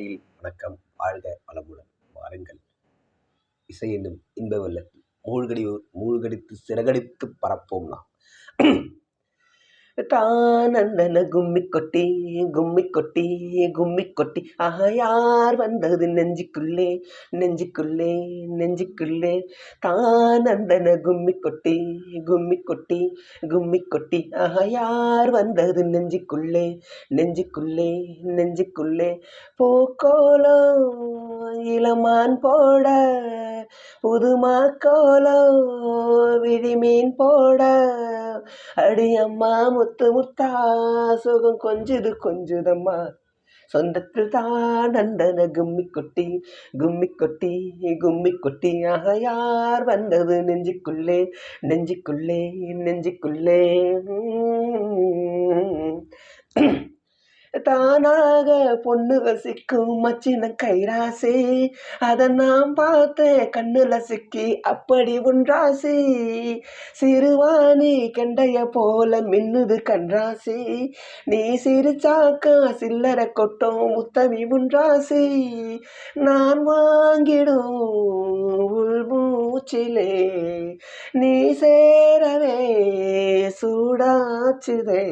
காலையில் வணக்கம். வாழ்க வளமுடன் வாருங்கள். இசை என்னும் இன்ப வெள்ளத்தில் மூழ்கடி மூழ்கடித்து சிறகடித்து பறப்போம் நாம். தானந்தன கும்மி கொட்டி கும்மி கொட்டி கும்மி கொட்டி ஆஹா யார் வந்தது நெஞ்சுக்குள்ளே? நெஞ்சுக்குள்ளே நெஞ்சுக்குள்ளே. தானந்தன கும்மி கொட்டி கும்மி கொட்டி கும்மி கொட்டி ஆஹா யார் வந்தது நெஞ்சுக்குள்ளே? நெஞ்சுக்குள்ளே நெஞ்சுக்குள்ளே. பூக்கோலோ இளமான் போட புதுமா கோலோ விழிமீன் போட. அடியம்மா முத்து முத்தா சுகம் கொஞ்சுது கொஞ்சுதம்மா. சொந்தத்தில் தான் நந்தன கும்மி கொட்டி கும்மி கொட்டி கும்மி கொட்டி. ஆக யார் வந்தது நெஞ்சுக்குள்ளே நெஞ்சுக்குள்ளே நெஞ்சுக்குள்ளே? தானாக பொண்ணு வசிக்கும் மச்சின கைராசி. அதை நான் பார்த்தேன் கண்ணுல சிக்கி அப்படி ஒன்றாசி சிறுவாணி கெண்டைய போல மின்னுது கன்றாசி நீ சிரிச்சாக்கா சில்லற கொட்டும் முத்தமி உன்றாசி நான் வாங்கிடும் உள்மூச்சிலே நீ சேரவே சூடாச்சுதே.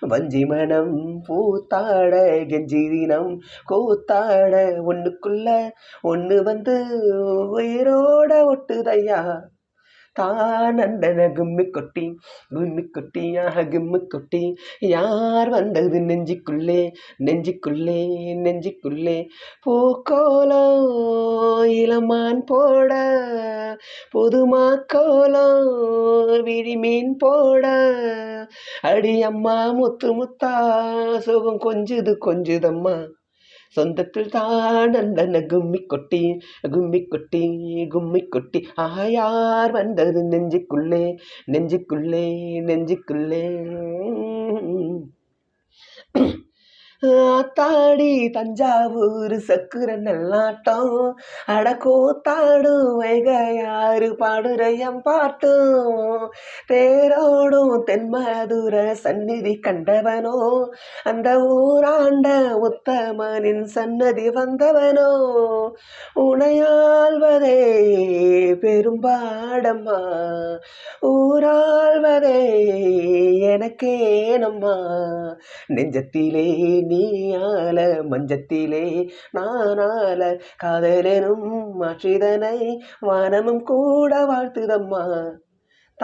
வஞ்சி மனம் பூத்தாட கெஞ்சி தினம் கூத்தாட ஒண்ணுக்குள்ள ஒன்று வந்து உயிரோட ஒட்டுதையா. தானந்தன கும்மி கொட்டி கும்மி கொட்டியாக கும்மி கொட்டி யார் வந்தது நெஞ்சுக்குள்ளே நெஞ்சுக்குள்ளே நெஞ்சுக்குள்ளே? பூக்கோலோ இளமான் போட புதுமா கோலோ விழிமீன் போட. அடி அம்மா முத்து முத்தா சுகம் கொஞ்சுது கொஞ்சுதம்மா. சொந்தத்தில் தான் அந்தன கும்மி கொட்டி கும்மி கொட்டி கும்மி கொட்டி. ஆயார் வந்தது நெஞ்சுக்குள்ளே நெஞ்சுக்குள்ளே நெஞ்சுக்குள்ளே. ஆத்தாடி தஞ்சாவூர் சக்குர நல்லாட்டம். அடக்கோத்தாடும் வைகையாறு பாடுறையம் பாட்டும். தேரோடும் தென்மதுர சந்நிதி கண்டவனோ. அந்த ஊராண்ட உத்தமனின் சன்னதி வந்தவனோ. உனையாள்வதே பெரும்பாடம்மா. ஊராள்வதே எனக்கேனம்மா. நெஞ்சத்திலே நீயால மஞ்சத்திலே நானால காதலனும் மாற்றிதனை வானமும் கூட வாழ்த்துதம்மா.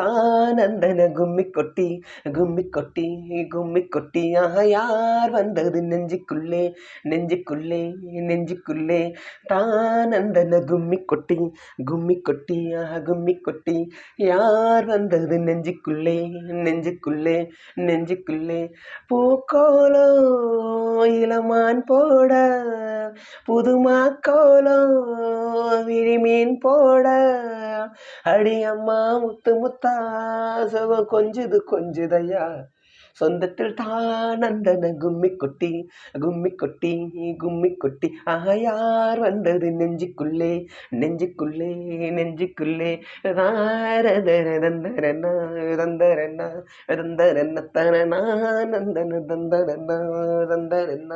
தானந்தன கும்மி கொட்டி கும்மி கொட்டி கும்மி கொட்டியாக யார் வந்தது நெஞ்சுக்குள்ளே? நெஞ்சுக்குள்ளே நெஞ்சுக்குள்ளே. தானந்தன கும்மி கொட்டி கும்மி கொட்டியாக கும்மி கொட்டி யார் வந்தது நெஞ்சுக்குள்ளே? நெஞ்சுக்குள்ளே நெஞ்சுக்குள்ளே. பூக்கோலோ இளமான் போட. புதுமா கோலோ விழிமீன் போட. அடியம்மா முத்து முத்து. சுகம் கொஞ்சுது கொஞ்சுதையா. சொந்தத்தில் தானந்தன கும்மி கொட்டி கும்மி கொட்டி கும்மி கொட்டி. ஆக யார் வந்தது நெஞ்சுக்குள்ளே? நெஞ்சுக்குள்ளே நெஞ்சுக்குள்ளே. தந்தரண்ணா தந்தரண்ணா தந்தரன தரணா நந்தன தந்தரண்ணா தந்தரன